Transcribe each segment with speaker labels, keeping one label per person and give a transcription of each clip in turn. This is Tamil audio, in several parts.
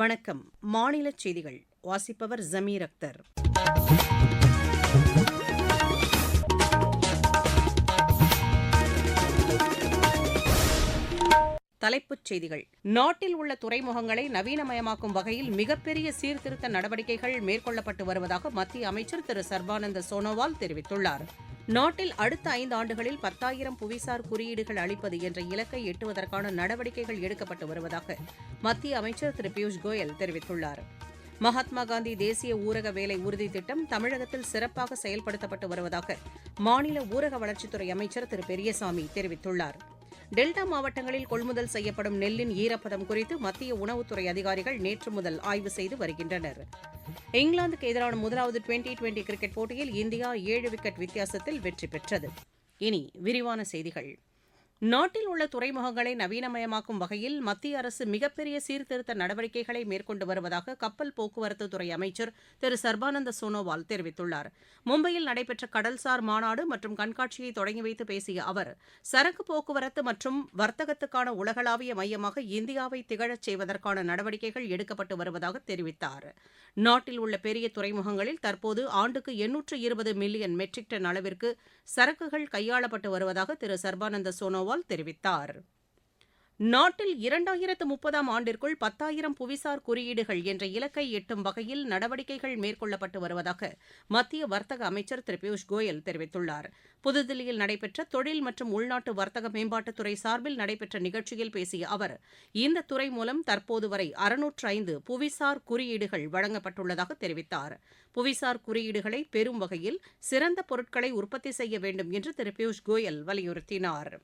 Speaker 1: வணக்கம் மாநில செய்திகள் வாசிப்பவர் ஜமீர் அக்தர் தலைப்புச் செய்திகள் நாட்டில் உள்ள துறைமுகங்களை நவீனமயமாக்கும் வகையில் மிகப்பெரிய சீர்திருத்த நடவடிக்கைகள் மேற்கொள்ளப்பட்டு வருவதாக மத்திய அமைச்சர் திரு சர்பானந்த சோனோவால் தெரிவித்துள்ளார் நாட்டில் அடுத்த ஐந்து ஆண்டுகளில் பத்தாயிரம் புவிசார் குறியீடுகள் அளிப்பது என்ற இலக்கை எட்டுவதற்கான நடவடிக்கைகள் எடுக்கப்பட்டு வருவதாக மத்திய அமைச்சர் திரு பியூஷ் கோயல் தெரிவித்துள்ளார் மகாத்மா காந்தி தேசிய ஊரக வேலை உறுதி திட்டம் தமிழகத்தில் சிறப்பாக செயல்படுத்தப்பட்டு வருவதாக மாநில ஊரக வளர்ச்சித்துறை அமைச்சர் திரு பெரியசாமி தெரிவித்துள்ளாா் டெல்டா மாவட்டங்களில் கொள்முதல் செய்யப்படும் நெல்லின் ஈரப்பதம் குறித்து மத்திய உணவுத்துறை அதிகாரிகள் நேற்று முதல் ஆய்வு செய்து வருகின்றனர் இங்கிலாந்துக்கு எதிரான முதலாவது டுவெண்டி டுவெண்டி கிரிக்கெட் போட்டியில் இந்தியா ஏழு விக்கெட் வித்தியாசத்தில் வெற்றி பெற்றது இனி விரிவான செய்திகள் நாட்டில் உள்ள துறைமுகங்களை நவீனமயமாக்கும் வகையில் மத்திய அரசு மிகப்பெரிய சீர்திருத்த நடவடிக்கைகளை மேற்கொண்டு வருவதாக கப்பல் போக்குவரத்து துறை அமைச்சர் திரு சர்பானந்த சோனோவால் தெரிவித்துள்ளார் மும்பையில் நடைபெற்ற கடல்சார் மாநாடு மற்றும் கண்காட்சியை தொடங்கி வைத்து பேசிய அவர் சரக்கு போக்குவரத்து மற்றும் வர்த்தகத்துக்கான உலகளாவிய மையமாக இந்தியாவை திகழச் செய்வதற்கான நடவடிக்கைகள் எடுக்கப்பட்டு வருவதாக தெரிவித்தார் நாட்டில் உள்ள பெரிய துறைமுகங்களில் தற்போது ஆண்டுக்கு எண்ணூற்று இருபது மில்லியன் மெட்ரிக் டன் அளவிற்கு சரக்குகள் கையாளப்பட்டு வருவதாக திரு சர்பானந்த சோனோவால் சோனோவால் தெரிவித்தார் நாட்டில் இரண்டாயிரத்து முப்பதாம் ஆண்டிற்குள் பத்தாயிரம் புவிசார் குறியீடுகள் என்ற இலக்கை எட்டும் வகையில் நடவடிக்கைகள் மேற்கொள்ளப்பட்டு வருவதாக மத்திய வர்த்தக அமைச்சர் திரு பியூஷ் கோயல் தெரிவித்துள்ளார் புதுதில்லியில் நடைபெற்ற தொழில் மற்றும் உள்நாட்டு வர்த்தக மேம்பாட்டுத்துறை சார்பில் நடைபெற்ற நிகழ்ச்சியில் பேசிய அவர் இந்த துறை மூலம் தற்போது வரை அறுநூற்று ஐந்து புவிசார் குறியீடுகள் வழங்கப்பட்டுள்ளதாக தெரிவித்தார் புவிசார் குறியீடுகளை பெறும் வகையில் சிறந்த பொருட்களை உற்பத்தி செய்ய வேண்டும் என்று திரு பியூஷ் கோயல் வலியுறுத்தினாா்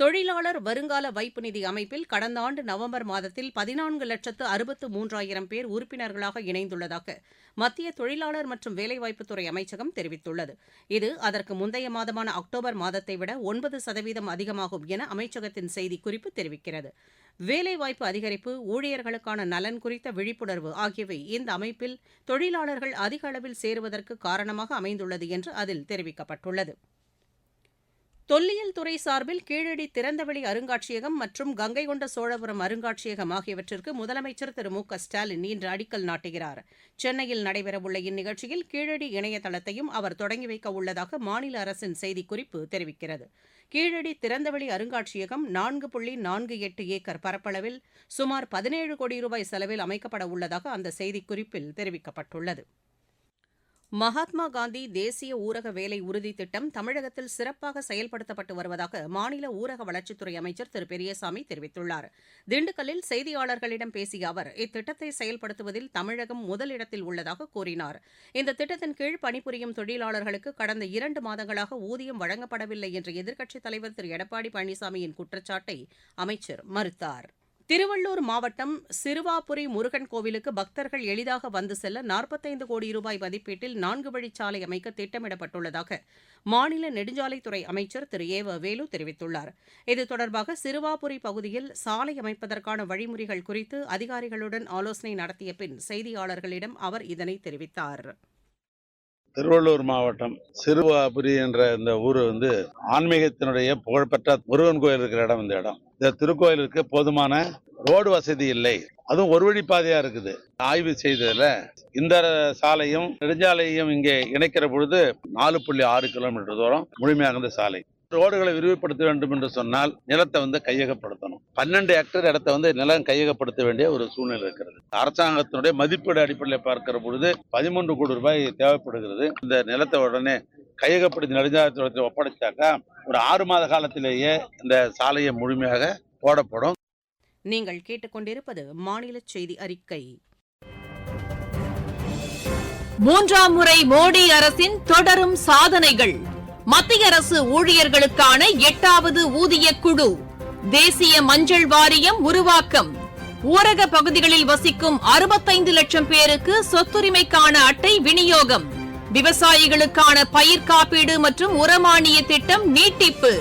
Speaker 1: தொழிலாளர் வருங்கால வைப்பு நிதி அமைப்பில் கடந்த ஆண்டு நவம்பர் மாதத்தில் பதினான்கு லட்சத்து அறுபத்து மூன்றாயிரம் பேர் உறுப்பினர்களாக இணைந்துள்ளதாக மத்திய தொழிலாளர் மற்றும் வேலைவாய்ப்புத்துறை அமைச்சகம் தெரிவித்துள்ளது இது அதற்கு முந்தைய மாதமான அக்டோபர் மாதத்தை விட ஒன்பது சதவீதம் அதிகமாகும் என அமைச்சகத்தின் செய்திக்குறிப்பு தெரிவிக்கிறது வேலைவாய்ப்பு அதிகரிப்பு ஊழியர்களுக்கான நலன் குறித்த விழிப்புணர்வு ஆகியவை இந்த அமைப்பில் தொழிலாளர்கள் அதிக அளவில் சேருவதற்கு காரணமாக அமைந்துள்ளது என்று அதில் தெரிவிக்கப்பட்டுள்ளது தொல்லியல் துறை சார்பில் கீழடி திறந்தவெளி அருங்காட்சியகம் மற்றும் கங்கை கொண்ட சோழபுரம் அருங்காட்சியகம் ஆகியவற்றிற்கு முதலமைச்சர் திரு மு க ஸ்டாலின் இன்று அடிக்கல் நாட்டுகிறார் சென்னையில் நடைபெறவுள்ள இந்நிகழ்ச்சியில் கீழடி இணையதளத்தையும் அவர் தொடங்கி வைக்க உள்ளதாக மாநில அரசின் செய்திக்குறிப்பு தெரிவிக்கிறது கீழடி திறந்தவெளி அருங்காட்சியகம் நான்கு புள்ளி நான்கு எட்டு ஏக்கர் பரப்பளவில் சுமார் பதினேழு கோடி ரூபாய் செலவில் அமைக்கப்பட உள்ளதாக அந்த செய்திக்குறிப்பில் தெரிவிக்கப்பட்டுள்ளது மகாத்மா காந்தி தேசிய ஊரக வேலை உறுதித் திட்டம் தமிழகத்தில் சிறப்பாக செயல்படுத்தப்பட்டு வருவதாக மாநில ஊரக வளர்ச்சித்துறை அமைச்சர் திரு பெரியசாமி தெரிவித்துள்ளார் திண்டுக்கல்லில் செய்தியாளர்களிடம் பேசிய அவர் இத்திட்டத்தை செயல்படுத்துவதில் தமிழகம் முதலிடத்தில் உள்ளதாக கூறினார் இந்த திட்டத்தின் கீழ் பணிபுரியும் தொழிலாளர்களுக்கு கடந்த இரண்டு மாதங்களாக ஊதியம் வழங்கப்படவில்லை என்ற எதிர்க்கட்சித் தலைவர் திரு எடப்பாடி பழனிசாமியின் குற்றச்சாட்டை அமைச்சர் மறுத்தாா் திருவள்ளூர் மாவட்டம் சிறுவாபுரி முருகன் கோவிலுக்கு பக்தர்கள் எளிதாக வந்து செல்ல நாற்பத்தைந்து கோடி ரூபாய் மதிப்பீட்டில் நான்கு வழிச்சாலை அமைக்க திட்டமிடப்பட்டுள்ளதாக மாநில நெடுஞ்சாலைத்துறை அமைச்சர் திரு ஏ வேலு தெரிவித்துள்ளார் இது தொடர்பாக சிறுவாபுரி பகுதியில் சாலை அமைப்பதற்கான வழிமுறைகள் குறித்து அதிகாரிகளுடன் ஆலோசனை நடத்திய பின் செய்தியாளர்களிடம் அவர் இதனை தெரிவித்தாா்
Speaker 2: திருவள்ளூர் மாவட்டம் சிறுவாபுரி என்ற இந்த ஊர் வந்து ஆன்மீகத்தினுடைய புகழ்பெற்ற முருகன் கோயில் இருக்கிற இடம் இந்த இடம் இந்த திருக்கோயிலுக்கு போதுமான ரோடு வசதி இல்லை அதுவும் ஒரு வழி பாதையா இருக்குது ஆய்வு செய்ததுல இந்த சாலையும் நெடுஞ்சாலையும் இங்கே இணைக்கிற பொழுது நாலு புள்ளி ஆறு கிலோமீட்டர் தூரம் முழுமையாக சாலை ரோடுகளை விரிவுபடுத்த வேண்டும் என்று சொன்னால் நிலத்தை வந்து கையகப்படுத்தணும் பன்னெண்டு ஹெக்டர் இடத்தை வந்து நிலம் கையகப்படுத்த வேண்டிய ஒரு சூழ்நிலை இருக்கிறது அரசாங்கத்தினுடைய மதிப்பீடு அடிப்படையில் பார்க்கிற பொழுது பதிமூன்று கோடி ரூபாய் தேவைப்படுகிறது இந்த நிலத்தை உடனே கையகப்படுத்தி நெடுஞ்சாலை ஒப்படைச்சாக்கா ஒரு ஆறு மாத காலத்திலேயே இந்த சாலையை முழுமையாக போடப்படும்
Speaker 1: நீங்கள் கேட்டுக்கொண்டிருப்பது மாநில செய்தி அறிக்கை மூன்றாம் முறை மோடி அரசின் தொடரும் சாதனைகள் மத்திய அரசு ஊழியர்களுக்கான எட்டாவது ஊதிய குழு தேசிய மஞ்சள் வாரியம் உருவாக்கம் ஊரக பகுதிகளில் வசிக்கும் அறுபத்தைந்து லட்சம் பேருக்கு சொத்துரிமைக்கான அட்டை விநியோகம் விவசாயிகளுக்கான பயிர் காப்பீடு மற்றும் உரமானிய திட்டம் நீட்டிப்பு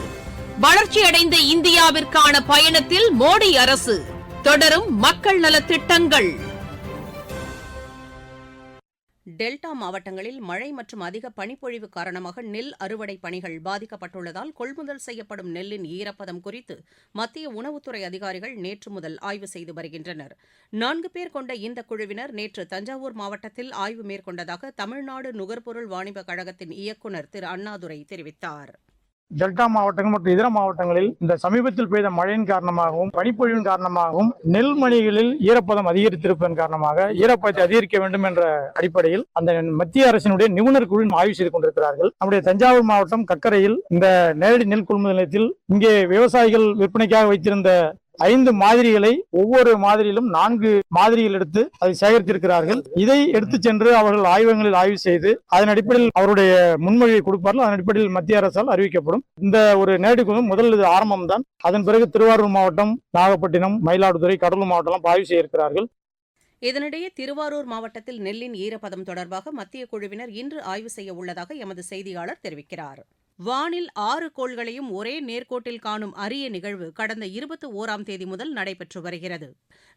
Speaker 1: வளர்ச்சியடைந்த இந்தியாவிற்கான பயணத்தில் மோடி அரசு தொடரும் மக்கள் நலத்திட்டங்கள் டெல்டா மாவட்டங்களில் மழை மற்றும் அதிக பனிப்பொழிவு காரணமாக நெல் அறுவடை பணிகள் பாதிக்கப்பட்டுள்ளதால் கொள்முதல் செய்யப்படும் நெல்லின் ஈரப்பதம் குறித்து மத்திய உணவுத்துறை அதிகாரிகள் நேற்று முதல் ஆய்வு செய்து வருகின்றனர் நான்கு பேர் கொண்ட இந்த குழுவினர் நேற்று தஞ்சாவூர் மாவட்டத்தில் ஆய்வு மேற்கொண்டதாக தமிழ்நாடு நுகர்பொருள் வாணிபக் கழகத்தின் இயக்குநர் திரு அண்ணாதுரை தெரிவித்தாா்
Speaker 3: டெல்டா மாவட்டங்கள் மற்றும் இதர மாவட்டங்களில் இந்த சமீபத்தில் பெய்த மழையின் காரணமாகவும் பனிப்பொழிவின் காரணமாகவும் நெல் மணிகளில் ஈரப்பதம் அதிகரித்திருப்பதன் காரணமாக ஈரப்பதத்தை அதிகரிக்க வேண்டும் என்ற அடிப்படையில் அந்த மத்திய அரசினுடைய நிபுணர் குழுவின் ஆய்வு செய்து கொண்டிருக்கிறார்கள் நம்முடைய தஞ்சாவூர் மாவட்டம் கக்கரையில் இந்த நேரடி நெல் கொள்முதல் நிலையத்தில் இங்கே விவசாயிகள் விற்பனைக்காக வைத்திருந்த ஐந்து மாதிரிகளை ஒவ்வொரு மாதிரியிலும் நான்கு மாதிரிகள் எடுத்து அதை சேகரித்திருக்கிறார்கள் இதை எடுத்து சென்று அவர்கள் ஆய்வகங்களில் ஆய்வு செய்து அதன் அடிப்படையில் அவருடைய முன்மொழியை கொடுப்பார்கள் அதன் அடிப்படையில் மத்திய அரசால் அறிவிக்கப்படும் இந்த ஒரு நேரடி குழு முதல் இது ஆரம்பம் தான் அதன் பிறகு திருவாரூர் மாவட்டம் நாகப்பட்டினம் மயிலாடுதுறை கடலூர் மாவட்டம் ஆய்வு செய்திருக்கிறார்கள்
Speaker 1: இதனிடையே திருவாரூர் மாவட்டத்தில் நெல்லின் ஈரப்பதம் தொடர்பாக மத்திய குழுவினர் இன்று ஆய்வு செய்ய உள்ளதாக எமது செய்தியாளர் தெரிவிக்கிறார் வானில் ஆறு கோள்களையும் ஒரே நேர்கோட்டில் காணும் அரிய நிகழ்வு கடந்த இருபத்தி ஒராம் தேதி முதல் நடைபெற்று வருகிறது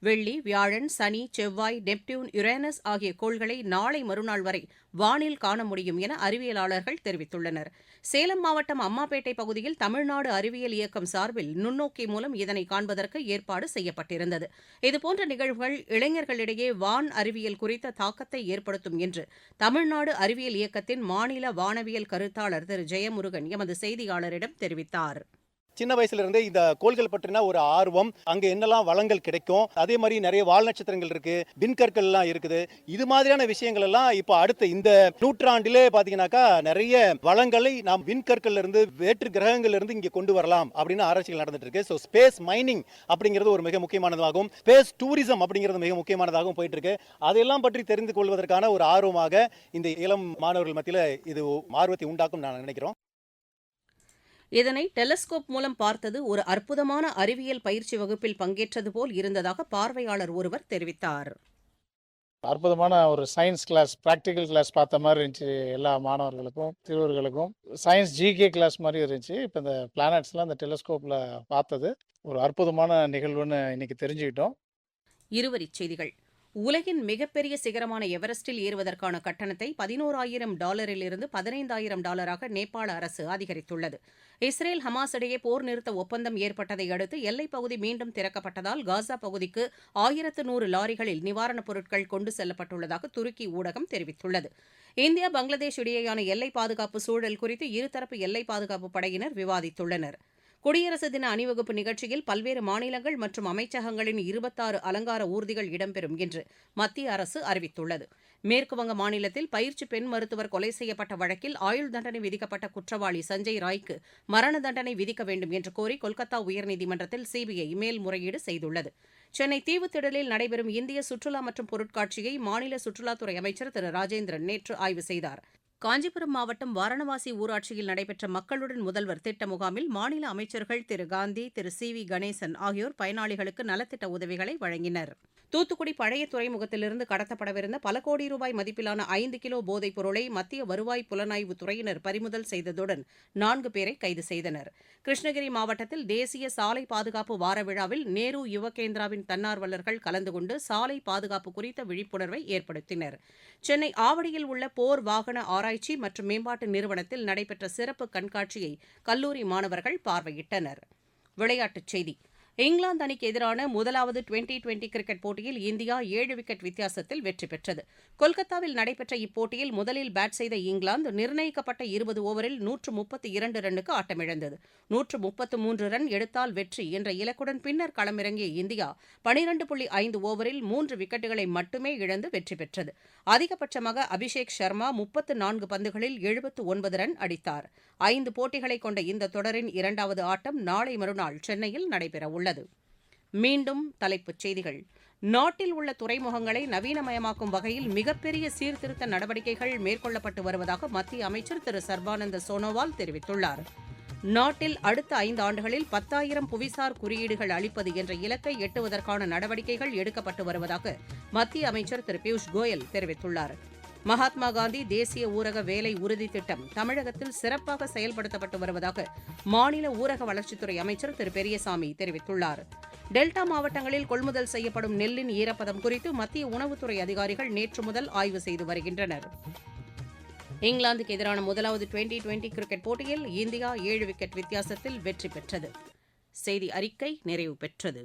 Speaker 1: வெள்ளி வியாழன் சனி செவ்வாய் நெப்டியூன் யுரேனஸ் ஆகிய கோள்களை நாளை மறுநாள் வரை வானில் காண முடியும் என அறிவியலாளர்கள் தெரிவித்துள்ளனர் சேலம் மாவட்டம் அம்மாப்பேட்டை பகுதியில் தமிழ்நாடு அறிவியல் இயக்கம் சார்பில் நுண்ணோக்கி மூலம் இதனை காண்பதற்கு ஏற்பாடு செய்யப்பட்டிருந்தது இதுபோன்ற நிகழ்வுகள் இளைஞர்களிடையே வான் அறிவியல் குறித்த தாக்கத்தை ஏற்படுத்தும் என்று தமிழ்நாடு அறிவியல் இயக்கத்தின் மாநில வானவியல் கருத்தாளர் திரு ஜெயமுருகன் முருகன் எமது செய்தியாளரிடம் தெரிவித்தார்
Speaker 4: சின்ன வயசுல இருந்தே இந்த கோள்கள் பற்றினா ஒரு ஆர்வம் அங்க என்னெல்லாம் வளங்கள் கிடைக்கும் அதே மாதிரி நிறைய வால் நட்சத்திரங்கள் இருக்கு பின்கற்கள் எல்லாம் இருக்குது இது மாதிரியான விஷயங்கள் எல்லாம் இப்போ அடுத்த இந்த நூற்றாண்டிலே பாத்தீங்கன்னாக்கா நிறைய வளங்களை நாம் விண்கற்கள் இருந்து வேற்று கிரகங்கள்ல இருந்து இங்க கொண்டு வரலாம் அப்படின்னு ஆராய்ச்சிகள் நடந்துட்டு இருக்கு ஸோ ஸ்பேஸ் மைனிங் அப்படிங்கிறது ஒரு மிக முக்கியமானதாகும் ஸ்பேஸ் டூரிசம் அப்படிங்கிறது மிக முக்கியமானதாகவும் போயிட்டு இருக்கு அதையெல்லாம் பற்றி தெரிந்து கொள்வதற்கான ஒரு ஆர்வமாக இந்த இளம் மாணவர்கள் மத்தியில் இது ஆர்வத்தை உண்டாக்கும் நான் நினைக்கிறோம்
Speaker 1: இதனை டெலிஸ்கோப் மூலம் பார்த்தது ஒரு அற்புதமான அறிவியல் பயிற்சி வகுப்பில் பங்கேற்றது போல் இருந்ததாக பார்வையாளர் ஒருவர் தெரிவித்தார்
Speaker 5: அற்புதமான ஒரு சயின்ஸ் கிளாஸ் ப்ராக்டிக்கல் கிளாஸ் பார்த்த மாதிரி இருந்துச்சு எல்லா மாணவர்களுக்கும் திருவர்களுக்கும் சயின்ஸ் ஜிகே கிளாஸ் மாதிரி இருந்துச்சு இப்போ இந்த பிளானட்ஸ்லாம் அந்த டெலிஸ்கோப்பில் பார்த்தது ஒரு அற்புதமான நிகழ்வுன்னு இன்னைக்கு தெரிஞ்சுக்கிட்டோம்
Speaker 1: இருவரி செய்திகள் உலகின் மிகப்பெரிய சிகரமான எவரெஸ்டில் ஏறுவதற்கான கட்டணத்தை பதினோராயிரம் டாலரிலிருந்து பதினைந்தாயிரம் டாலராக நேபாள அரசு அதிகரித்துள்ளது இஸ்ரேல் ஹமாஸ் இடையே போர் நிறுத்த ஒப்பந்தம் ஏற்பட்டதை அடுத்து எல்லைப் பகுதி மீண்டும் திறக்கப்பட்டதால் காசா பகுதிக்கு ஆயிரத்து நூறு லாரிகளில் நிவாரணப் பொருட்கள் கொண்டு செல்லப்பட்டுள்ளதாக துருக்கி ஊடகம் தெரிவித்துள்ளது இந்தியா பங்களாதேஷ் இடையேயான எல்லை பாதுகாப்பு சூழல் குறித்து இருதரப்பு எல்லை பாதுகாப்பு படையினர் விவாதித்துள்ளனா் குடியரசு தின அணிவகுப்பு நிகழ்ச்சியில் பல்வேறு மாநிலங்கள் மற்றும் அமைச்சகங்களின் இருபத்தாறு அலங்கார ஊர்திகள் இடம்பெறும் என்று மத்திய அரசு அறிவித்துள்ளது மேற்குவங்க மாநிலத்தில் பயிற்சி பெண் மருத்துவர் கொலை செய்யப்பட்ட வழக்கில் ஆயுள் தண்டனை விதிக்கப்பட்ட குற்றவாளி சஞ்சய் ராய்க்கு மரண தண்டனை விதிக்க வேண்டும் என்று கோரி கொல்கத்தா உயர்நீதிமன்றத்தில் சிபிஐ மேல்முறையீடு செய்துள்ளது சென்னை தீவுத்திடலில் நடைபெறும் இந்திய சுற்றுலா மற்றும் பொருட்காட்சியை மாநில சுற்றுலாத்துறை அமைச்சர் திரு ராஜேந்திரன் நேற்று ஆய்வு செய்தார் காஞ்சிபுரம் மாவட்டம் வாரணவாசி ஊராட்சியில் நடைபெற்ற மக்களுடன் முதல்வர் திட்ட முகாமில் மாநில அமைச்சர்கள் திரு காந்தி திரு சி வி கணேசன் ஆகியோர் பயனாளிகளுக்கு நலத்திட்ட உதவிகளை வழங்கினர் தூத்துக்குடி பழைய துறைமுகத்திலிருந்து கடத்தப்படவிருந்த பல கோடி ரூபாய் மதிப்பிலான ஐந்து கிலோ போதைப் பொருளை மத்திய வருவாய் புலனாய்வு துறையினர் பறிமுதல் செய்ததுடன் நான்கு பேரை கைது செய்தனர் கிருஷ்ணகிரி மாவட்டத்தில் தேசிய சாலை பாதுகாப்பு வார விழாவில் நேரு யுவகேந்திராவின் தன்னார்வலர்கள் கலந்து கொண்டு சாலை பாதுகாப்பு குறித்த விழிப்புணர்வை ஏற்படுத்தினர் சென்னை ஆவடியில் உள்ள போர் வாகன ஆராய்ச்சி ஆராய்ச்சி மற்றும் மேம்பாட்டு நிறுவனத்தில் நடைபெற்ற சிறப்பு கண்காட்சியை கல்லூரி மாணவர்கள் பார்வையிட்டனர் விளையாட்டுச் செய்தி இங்கிலாந்து அணிக்கு எதிரான முதலாவது டுவெண்டி டுவெண்டி கிரிக்கெட் போட்டியில் இந்தியா ஏழு விக்கெட் வித்தியாசத்தில் வெற்றி பெற்றது கொல்கத்தாவில் நடைபெற்ற இப்போட்டியில் முதலில் பேட் செய்த இங்கிலாந்து நிர்ணயிக்கப்பட்ட இருபது ஓவரில் நூற்று முப்பத்தி இரண்டு ரன்னுக்கு ஆட்டமிழந்தது நூற்று முப்பத்து மூன்று ரன் எடுத்தால் வெற்றி என்ற இலக்குடன் பின்னர் களமிறங்கிய இந்தியா பனிரண்டு புள்ளி ஐந்து ஓவரில் மூன்று விக்கெட்டுகளை மட்டுமே இழந்து வெற்றி பெற்றது அதிகபட்சமாக அபிஷேக் சர்மா முப்பத்து நான்கு பந்துகளில் எழுபத்து ஒன்பது ரன் அடித்தார் ஐந்து போட்டிகளை கொண்ட இந்த தொடரின் இரண்டாவது ஆட்டம் நாளை மறுநாள் சென்னையில் நடைபெறவுள்ளது உள்ளது மீண்டும் தலைப்புச் செய்திகள் நாட்டில் உள்ள துறைமுகங்களை நவீனமயமாக்கும் வகையில் மிகப்பெரிய சீர்திருத்த நடவடிக்கைகள் மேற்கொள்ளப்பட்டு வருவதாக மத்திய அமைச்சர் திரு சர்பானந்த சோனோவால் தெரிவித்துள்ளார் நாட்டில் அடுத்த ஐந்து ஆண்டுகளில் பத்தாயிரம் புவிசார் குறியீடுகள் அளிப்பது என்ற இலக்கை எட்டுவதற்கான நடவடிக்கைகள் எடுக்கப்பட்டு வருவதாக மத்திய அமைச்சர் திரு பியூஷ் கோயல் தெரிவித்துள்ளாா் மகாத்மா காந்தி தேசிய ஊரக வேலை உறுதி திட்டம் தமிழகத்தில் சிறப்பாக செயல்படுத்தப்பட்டு வருவதாக மாநில ஊரக வளர்ச்சித்துறை அமைச்சர் திரு பெரியசாமி தெரிவித்துள்ளார் டெல்டா மாவட்டங்களில் கொள்முதல் செய்யப்படும் நெல்லின் ஈரப்பதம் குறித்து மத்திய உணவுத்துறை அதிகாரிகள் நேற்று முதல் ஆய்வு செய்து வருகின்றனர் இங்கிலாந்துக்கு எதிரான முதலாவது டுவெண்டி டுவெண்டி கிரிக்கெட் போட்டியில் இந்தியா ஏழு விக்கெட் வித்தியாசத்தில் வெற்றி பெற்றது செய்தி அறிக்கை நிறைவு பெற்றது